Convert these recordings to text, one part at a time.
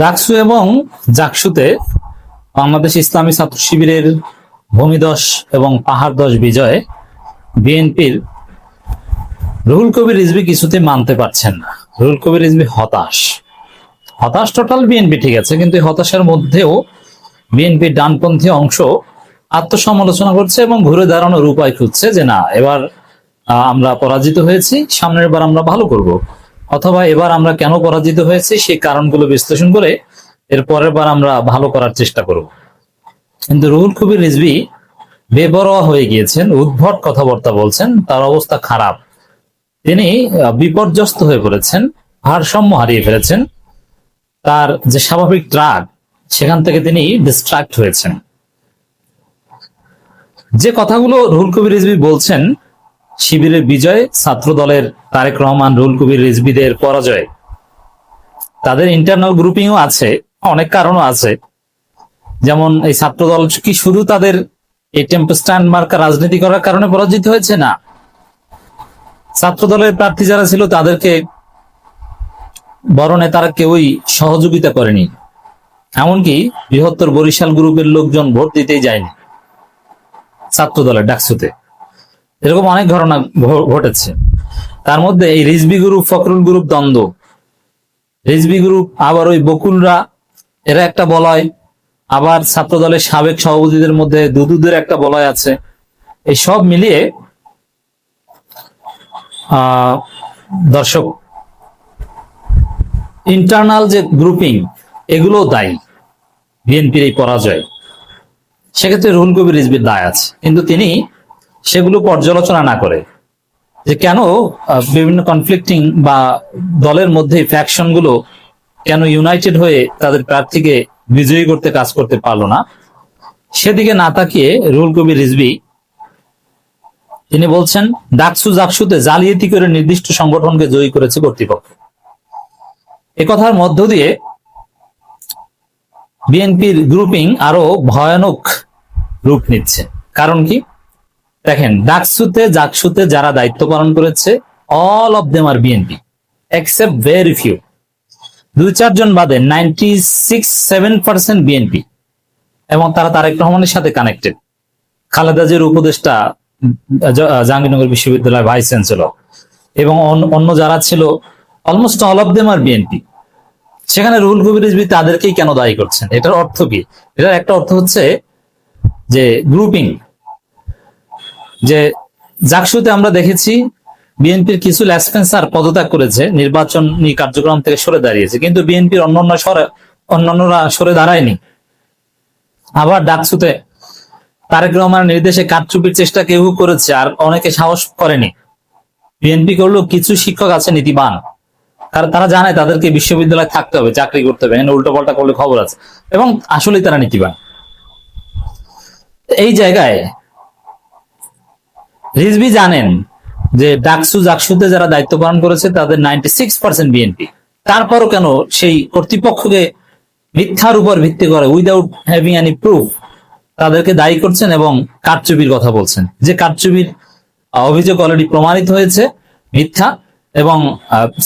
ডাকসু এবং জাকসুতে বাংলাদেশ ইসলামী ছাত্র শিবিরের ভূমিদশ এবং পাহাড় দশ বিজয়ে বিএনপির রুহুল কবির রিজভি কিছুতে মানতে পারছেন না। রুহুল কবির রিজভি হতাশ। হতাশ টোটাল বিএনপি ঠিক আছে, কিন্তু হতাশার মধ্যেও বিএনপির ডানপন্থী অংশ আত্মসমালোচনা করছে এবং ঘুরে দাঁড়ানোর উপায় খুঁজছে যে না, এবার আমরা পরাজিত হয়েছি, সামনের বার আমরা ভালো করব। অথবা এবার আমরা কেন পরাজিত হয়েছি সেই কারণগুলো বিশ্লেষণ করে এর পরের বার আমরা ভালো করার চেষ্টা করব। কিন্তু রুহুল কবির রিজভি বেবরোয়া হয়ে গিয়েছেন, উদ্ভট কথাবার্তা বলছেন, তার অবস্থা খারাপ। তিনি বিপর্যস্ত হয়ে পড়েছেন, ভারসাম্য হারিয়ে ফেলেছেন, তার যে স্বাভাবিক ট্রাক সেখান থেকে তিনি ডিস্ট্রাক্ট হয়েছেন। যে কথাগুলো রুহুল কবির রিজভি বলছেন শিবিরের বিজয় ছাত্র দলের তারেক রহমান রুল কবির, রিজভিদের পরাজয়। তাদের ইন্টারনাল গ্রুপিংও আছে, অনেক কারণও আছে। যেমন এই ছাত্র দল কি শুধু তাদের এই টেম্পোস্ট্যান্ড মার্কা রাজনীতি করার কারণে পরাজিত হয়েছে না? ছাত্র দলের প্রার্থী যারা ছিল, তাদেরকে বড় নেতারা কেউই সহযোগিতা করেনি। এমনকি বৃহত্তর বরিশাল গ্রুপের লোকজন ভোট দিতেই যায়নি। ছাত্র দলের ডাকসুতে। এরকম অনেক ঘটনা ঘটেছে। তার মধ্যে এই রিজবি গ্রুপ, ফখরুল গ্রুপ দ্বন্দ্ব। রিজবি গ্রুপ, আবার ওই বকুলরা, এরা একটা বলয়, আবার ছাত্র দলের সাবেক সভাপতিদের মধ্যে দুদুদের একটা বলয় আছে। এই সব মিলিয়ে দর্শক ইন্টারনাল যে গ্রুপিং এগুলো দায়ী। বিএনপির এই পরাজয়। সেক্ষেত্রে রুহুল কবির রিজবির দায় আছে। কিন্তু তিনি সেগুলো পর্যালোচনা না করে যে কেন বিভিন্ন কনফ্লিক্টিং বা দলের মধ্যে ফ্যাকশনগুলো কেন ইউনাইটেড হয়ে তাদের প্রার্থীকে বিজয়ী করতে কাজ করতে পারল না? সেদিকে না তাকিয়ে রুহুল কবির রিজবি তিনি বলছেন, ডাকসু জাকসুতে জালিয়াতি করে নির্দিষ্ট সংগঠনকে জয়ী করেছে কর্তৃপক্ষ। এ কথার মধ্য দিয়ে বিএনপির গ্রুপিং আরও ভয়ানক রূপ নিচ্ছে। কারণ কি? দেখেন, ডাকসুতে, জাকসুতে যারা দায়িত্ব পালন করেছে অল অফ দেম আর বিএনপি এক্সেপ্ট ভেরি ফিউ দুই চারজন বাদে ninety six seven percent BNP এবং তারা তারেক রহমানের সাথে কানেক্টেড খালেদা জির উপদেষ্টা জাহাঙ্গীরনগর বিশ্ববিদ্যালয়ের ভাইস চ্যান্সেলর এবং অন- অন্য যারা ছিল অলমোস্ট অল অফ দেম আর বিএনপি সেখানে রুহুল কবির রিজভী তাদেরকেই কেন দায়ী করছেন? এটার অর্থ কি? এটার একটা অর্থ হচ্ছে যে গ্রুপিং যে জাকসুতে আমরা দেখেছি বিএনপির কিছু ল্যাসপেন্সার পদত্যাগ করেছে, নির্বাচনী কার্যক্রম থেকে সরে দাঁড়িয়েছে, কিন্তু বিএনপির অন্যান্য সরে অন্যান্যরা সরে দাঁড়ায়নি। আবার ডাকসুতে তারেক রহমানের নির্দেশে কারচুপির চেষ্টা কেউ করেছে, আর অনেকে সাহস করেনি। বিএনপি করলেও কিছু শিক্ষক আছে নীতিবান। কারণ তারা জানে তাদেরকে বিশ্ববিদ্যালয়ে থাকতে হবে, চাকরি করতে হবে উল্টো পাল্টা করলে খবর আছে। এবং আসলেই তারা নীতিবান। এই জায়গায় রিজভি জানেন যে ডাকসু জাকসুতে যারা দায়িত্ব পালন করেছে, তাদের নাইনটি সিক্স পার্সেন্ট বিএনপি তারপরও কেন সেই কর্তৃপক্ষকে মিথ্যার উপর ভিত্তি করে উইদাউট হ্যাভিং এনি প্রুফ তাদেরকে দায়ী করছেন এবং কারচুপির কথা বলছেন। যে কারচুপির অভিযোগ অলরেডি প্রমাণিত হয়েছে, মিথ্যা, এবং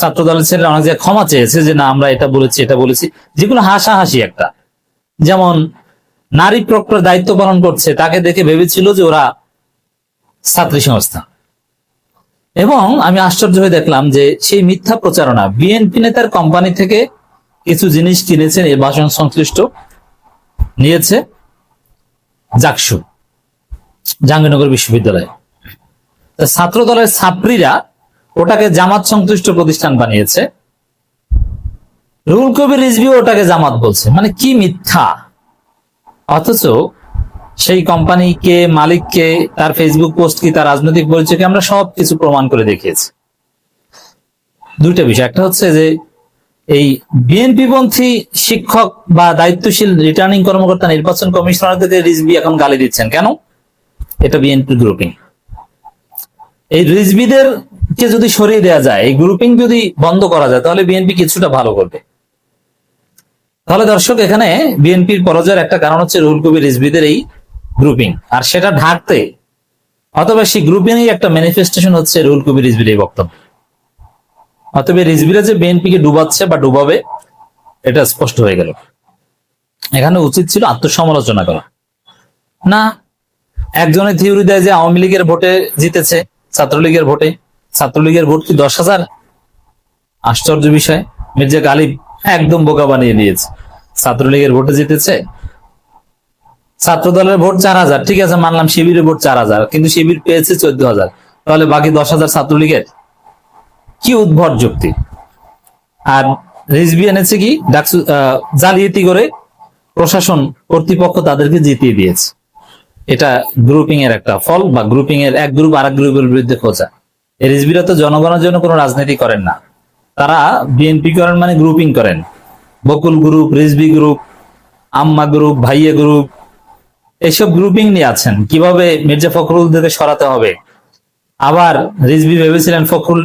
ছাত্র দলের ছেলেরা অনেক জায়গায় ক্ষমা চেয়েছে যে, না, আমরা এটা বলেছি এটা বলেছি। যেগুলো হাসাহাসি একটা। যেমন, নারী প্রক্টর দায়িত্ব পালন করছে, তাকে দেখে ভেবেছিল যে ওরা ছাত্রী সংস্থা এবং আমি আশ্চর্য হয়ে দেখলাম যে সেই মিথ্যা প্রচারণা বিএনপি নেতার কোম্পানি থেকে কিছু জিনিস কিনেছেন, এই ভাষণ সংশ্লিষ্ট নিয়েছে জাকসু, জাহাঙ্গীরনগর বিশ্ববিদ্যালয়। ছাত্র দলের ছাত্রীরা ওটাকে জামাত সংশ্লিষ্ট প্রতিষ্ঠান বানিয়েছে। রুহুল কবির রিজভি ওটাকে জামাত বলছে। মানে কি মিথ্যা? অথচ সেই কোম্পানি কে, মালিক কে, তার ফেসবুক পোস্ট কি, তার রাজনৈতিক পরিচয়কে আমরা সব কিছু প্রমাণ করে দেখিয়েছি। দুইটা বিষয়। একটা হচ্ছে যে এই বিএনপি পন্থী শিক্ষক বা দায়িত্বশীল রিটার্নিং কর্মকর্তা নির্বাচন কমিশনারদেরকে রিজবি এখন গালি দিচ্ছেন, কেন? এটা বিএনপি গ্রুপিং এই রিজবিদের কে যদি সরিয়ে দেওয়া যায়, এই গ্রুপিং যদি বন্ধ করা যায়, তাহলে বিএনপি কিছুটা ভালো করবে। তাহলে দর্শক, এখানে বিএনপির পরাজয়ের একটা কারণ হচ্ছে রুহুল কবির রিজবিদের এই গ্রুপিং আর সেটা ঢাকতে অথবা সেই গ্রুপিং একটা ম্যানিফেস্টেশন হচ্ছে রুহুল কবির রিজবির এই বক্তব্য। অতএব রিজবিরা যে বিএনপি কে ডুবাচ্ছে বা ডুবাবে, এটা স্পষ্ট হয়ে গেল। এখানে উচিত ছিল আত্মসমালোচনা করা। না একজনের থিওরি দেয় যে আওয়ামী লীগের ভোটে জিতেছে, ছাত্রলীগের ভোটে। ছাত্রলীগের ভোট কি দশ হাজার? আশ্চর্য বিষয়। মির্জা গালিব একদম বোকা বানিয়ে দিয়েছে। ছাত্রলীগের ভোটে জিতেছে ছাত্র দলের ভোট চার হাজার। ঠিক আছে, মানলাম শিবিরের ভোট চার হাজার, কিন্তু শিবির পেয়েছে চোদ্দ হাজার। তাহলে বাকি দশ হাজার ছাত্রলীগের? কি উদ্ভট যুক্তি। আর রিজবি এনেছে কি ডাকসু জালিয়াতি করে প্রশাসন কর্তৃপক্ষ তাদেরকে জিতিয়ে দিয়েছে। এটা গ্রুপিং এর একটা ফল বা গ্রুপিং এর এক গ্রুপ আর এক গ্রুপের বিরুদ্ধে খোঁজা। রিজবিরা তো জনগণের জন্য কোনো রাজনীতি করেন না। তারা বিএনপি করেন মানে গ্রুপিং করেন। বকুল গ্রুপ রিজবি গ্রুপ আম্মা গ্রুপ ভাইয়া গ্রুপ এইসব গ্রুপিং নিয়ে আছেন। কীভাবে মির্জা ফখরুলদেরকে সরাতে হবে? আবার রিজবি ভেবেছিলেন ফখরুল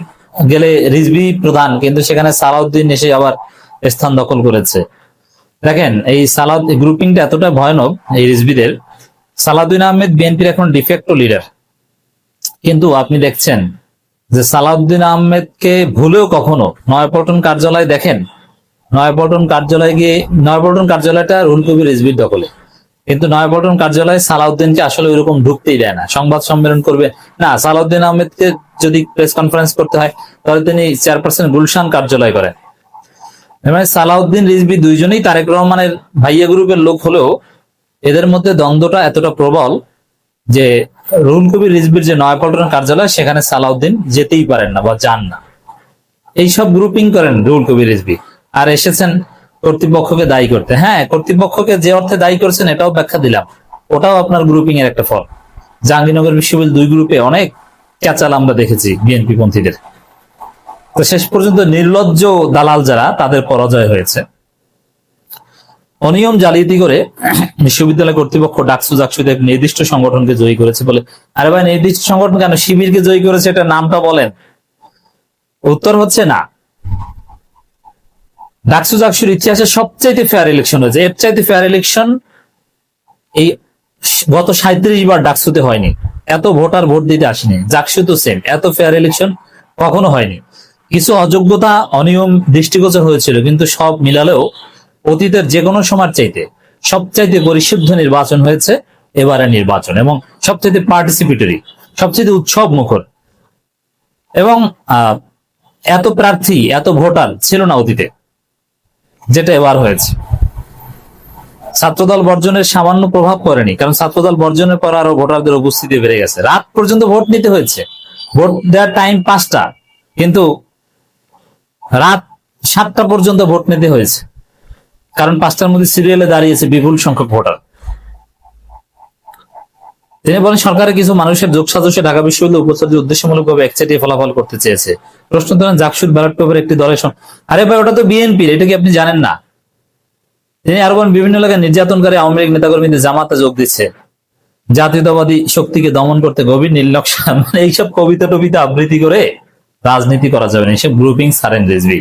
গেলে রিজবি প্রধান, কিন্তু সেখানে সালাউদ্দিন এসে আবার স্থান দখল করেছে। দেখেন, এই সালাদ গ্রুপিংটা এতটা ভয়ানক, এই রিজবিদের সালাউদ্দিন আহমেদ বিএনপির এখন ডিফেক্টো লিডার কিন্তু আপনি দেখছেন যে সালাউদ্দিন আহমেদকে ভুলেও কখনো নয়াপল্টন কার্যালয় দেখেন? নয়াপল্টন কার্যালয়ে গিয়ে, নয়াপল্টন কার্যালয়টা রুল কবির রিজবির দখলে। কিন্তু নয়াপল্টন কার্যালয়ে সালাউদ্দিনকে আসলে ওইরকম ঢুকতেই দেয় না। সংবাদ সম্মেলন করবে। না, সালাউদ্দিন আহমেদকে যদি প্রেস কনফারেন্স করতে হয়, তাহলে তিনি চেয়ারপারসন গুলশান কার্যালয় করেন। মানে সালাউদ্দিন রিজবি দুইজনেই তারেক রহমানের ভাইয়া গ্রুপের লোক হলেও এদের মধ্যে দ্বন্দ্বটা এতটা প্রবল যে রুহুল কবির রিজবির যে নয়াপল্টন কার্যালয়, সেখানে সালাউদ্দিন যেতেই পারেন না বা যান না। এইসব গ্রুপিং করেন রুহুল কবির রিজবি আর এসেছেন কর্তৃপক্ষকে দায়ী করতে। হ্যাঁ কর্তৃপক্ষকে যে অর্থে দায়ী করছেন এটাও ব্যাখ্যা দিলাম। ওটাও আপনার গ্রুপিং এর একটা ফল। জাহাঙ্গীরনগর বিশ্ববিদ্যালয় দুই গ্রুপে অনেক ক্যাচাল আমরা দেখেছি বিএনপি পন্থীদের তো শেষ পর্যন্ত নির্লজ্জ দালাল যারা, তাদের পরাজয় হয়েছে। অনিয়ম জালিয়াতি করে বিশ্ববিদ্যালয় কর্তৃপক্ষ ডাকসু জাকসুতে নির্দিষ্ট সংগঠনকে জয়ী করেছে বলে। আরে ভাই, নির্দিষ্ট সংগঠন কেন? শিবিরকে জয়ী করেছে এটা নামটা বলেন। উত্তর হচ্ছে না। ডাকসু জাকসুর ইতিহাসে সবচাইতে ফেয়ার ইলেকশন হয়েছে। এর চাইতে ফেয়ার ইলেকশন এই গত সাঁত্রিশ বার ডাকসুতে হয়নি। এত ভোটার ভোট দিতে আসেনি। জাকসু তো সেম এত ফেয়ার ইলেকশন কখনো হয়নি। কিছু অযোগ্যতা, অনিয়ম, দৃষ্টিগোচর হয়েছিল, কিন্তু সব মিলালেও অতীতের যে কোনো সময় চাইতে সবচাইতে পরিশুদ্ধ নির্বাচন হয়েছে এবারে নির্বাচন, এবং সবচাইতে পার্টিসিপেটরি সবচাইতে উৎসব মুখর এবং এত প্রার্থী, এত ভোটার ছিল না অতীতে। যেটা এবার হয়েছে। ছাত্রদল বর্জনের সামান্য প্রভাব পড়েনি, কারণ ছাত্রদল বর্জনের পর আরও ভোটারদের উপস্থিতি বেড়ে গেছে। রাত পর্যন্ত ভোট নিতে হয়েছে। ভোট দেওয়ার টাইম পাঁচটা, কিন্তু রাত সাতটা পর্যন্ত ভোট নিতে হয়েছে। কারণ পাঁচটার মধ্যে সিরিয়ালে দাঁড়িয়েছে বিপুল সংখ্যক ভোটার। তিনি বলেন, সরকারের কিছু মানুষের যোগ সাজসে ঢাকা বিশ্ববিদ্যালয় উপস্থিত উদ্দেশ্যমূলকভাবে একচাটিয়ে ফলাফল করতে চেয়েছে। প্রশ্ন তোলেন, জাকসুর ব্যালট পেপার একটি দলের আরে ভাই, ওটা তো বিএনপির, এটা কি আপনি জানেন না? তিনি আরও বলেন, বিভিন্ন এলাকায় নির্যাতনকারী আওয়ামী লীগ নেতাকর্মীদের জামাতে যোগ দিচ্ছে। জাতীয়তাবাদী শক্তিকে দমন করতে গভীর নির্লক্ষা এইসব কবিতা টবিতা আবৃত্তি করে রাজনীতি করা যাবে না, এইসব গ্রুপিং সারেন রেজবি